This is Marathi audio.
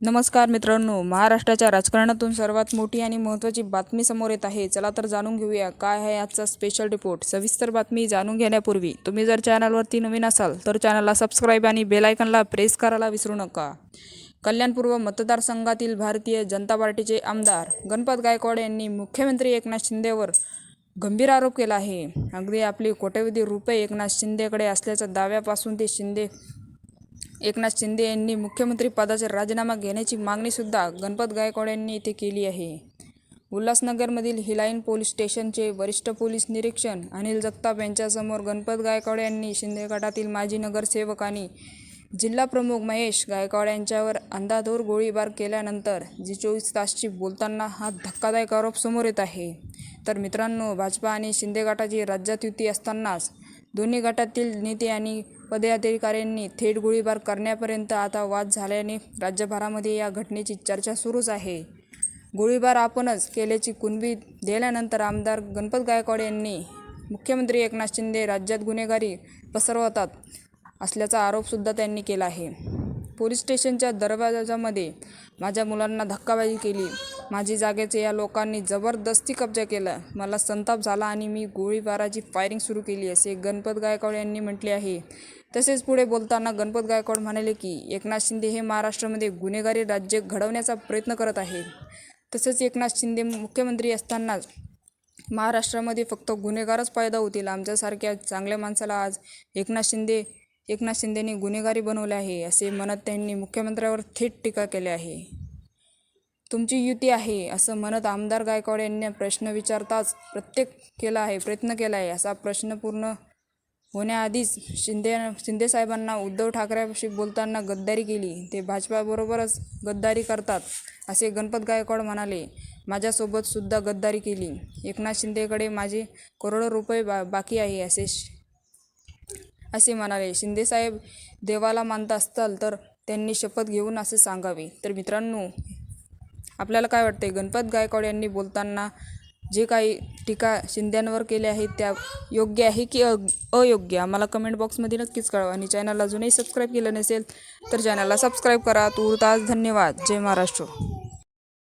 नमस्कार मित्रांनो महाराष्ट्राच्या राजकारणातून सर्वात मोठी आणि महत्त्वाची बातमी समोर येत आहे. चला तर जाणून घेऊया काय आहे आजचा स्पेशल रिपोर्ट सविस्तर बातमी जाणून घेण्यापूर्वी तुम्ही जर चॅनलवरती नवीन असाल तर चॅनलला सबस्क्राईब आणि बेलायकनला प्रेस करायला विसरू नका. कल्याणपूर्व मतदारसंघातील भारतीय जनता पार्टीचे आमदार गणपत गायकवाड यांनी मुख्यमंत्री एकनाथ शिंदेवर गंभीर आरोप केला आहे. अगदी आपली कोट्यवधी रुपये एकनाथ शिंदेकडे असल्याच्या दाव्यापासून ते शिंदे एकनाथ शिंदे यांनी मुख्यमंत्री पदाचा राजीनामा घेण्याची मागणीसुद्धा गणपत गायकवाड यांनी इथे केली आहे. उल्हासनगरमधील हिलाईन पोलीस स्टेशनचे वरिष्ठ पोलीस निरीक्षण अनिल जगताप यांच्यासमोर गणपत गायकवाड यांनी शिंदे गटातील माजी नगरसेवक आणि जिल्हाप्रमुख महेश गायकवाड यांच्यावर अंधाधूर गोळीबार केल्यानंतर जी चोवीस तासची बोलताना हा धक्कादायक आरोप समोर येत आहे. तर मित्रांनो भाजपा आणि शिंदे गटाची राज्यात युती असतानाच दोन्ही गटातील नेते आणि पदाधिकाऱ्यांनी थेट गोळीबार करण्यापर्यंत आता वाद झाल्याने राज्यभरामध्ये या घटनेची चर्चा सुरूच आहे. गोळीबार आपणच केल्याची कुणबी दिल्यानंतर आमदार गणपत गायकवाड यांनी मुख्यमंत्री एकनाथ शिंदे राज्यात गुन्हेगारी पसरवतात असल्याचा आरोपसुद्धा त्यांनी केला आहे. पोलीस स्टेशनच्या दरवाजामध्ये माझ्या मुलांना धक्काबाजी केली. माझी जागेचे या लोकांनी जबरदस्ती कब्जा केला. मला संताप झाला आणि मी गोळीबाराची फायरिंग सुरू केली असे गणपत गायकवाड यांनी म्हटले आहे. तसेच पुढे बोलताना गणपत गायकवाड म्हणाले की एकनाथ शिंदे हे महाराष्ट्रामध्ये गुन्हेगारी राज्य घडवण्याचा प्रयत्न करत आहेत. तसेच एकनाथ शिंदे मुख्यमंत्री असतानाच महाराष्ट्रामध्ये फक्त गुन्हेगारच फायदा होतील. आमच्यासारख्या चांगल्या माणसाला आज एकनाथ शिंदे एकनाथ शिंदेने गुन्हेगारी बनवले आहे असे म्हणत त्यांनी मुख्यमंत्र्यावर थेट टीका केली आहे. तुमची युती आहे असं म्हणत आमदार गायकवाड यांनी प्रश्न विचारताच प्रत्येक केला आहे प्रयत्न केला आहे. असा प्रश्न पूर्ण होण्याआधीच शिंदे शिंदेसाहेबांना उद्धव ठाकरेशी बोलताना गद्दारी केली. ते भाजपाबरोबरच गद्दारी करतात असे गणपत गायकवाड म्हणाले. माझ्यासोबतसुद्धा गद्दारी केली. एकनाथ शिंदेकडे माझे करोडो रुपये बा बाकी आहे असे असे म्हणाले. शिंदेसाहेब देवाला मानता असताल तर त्यांनी शपथ घेऊन असे सांगावे. तर मित्रांनो आपल्याला काय वाटते गणपत गायकवाड यांनी बोलताना जे काही टीका शिंद्यांवर केले आहेत त्या योग्य आहे की अ अयोग्य? आम्हाला कमेंट बॉक्समध्ये नक्कीच कळवा. आणि चॅनल अजूनही सबस्क्राईब केलं नसेल तर चॅनलला सबस्क्राईब करा. तूर्तास धन्यवाद. जय महाराष्ट्र.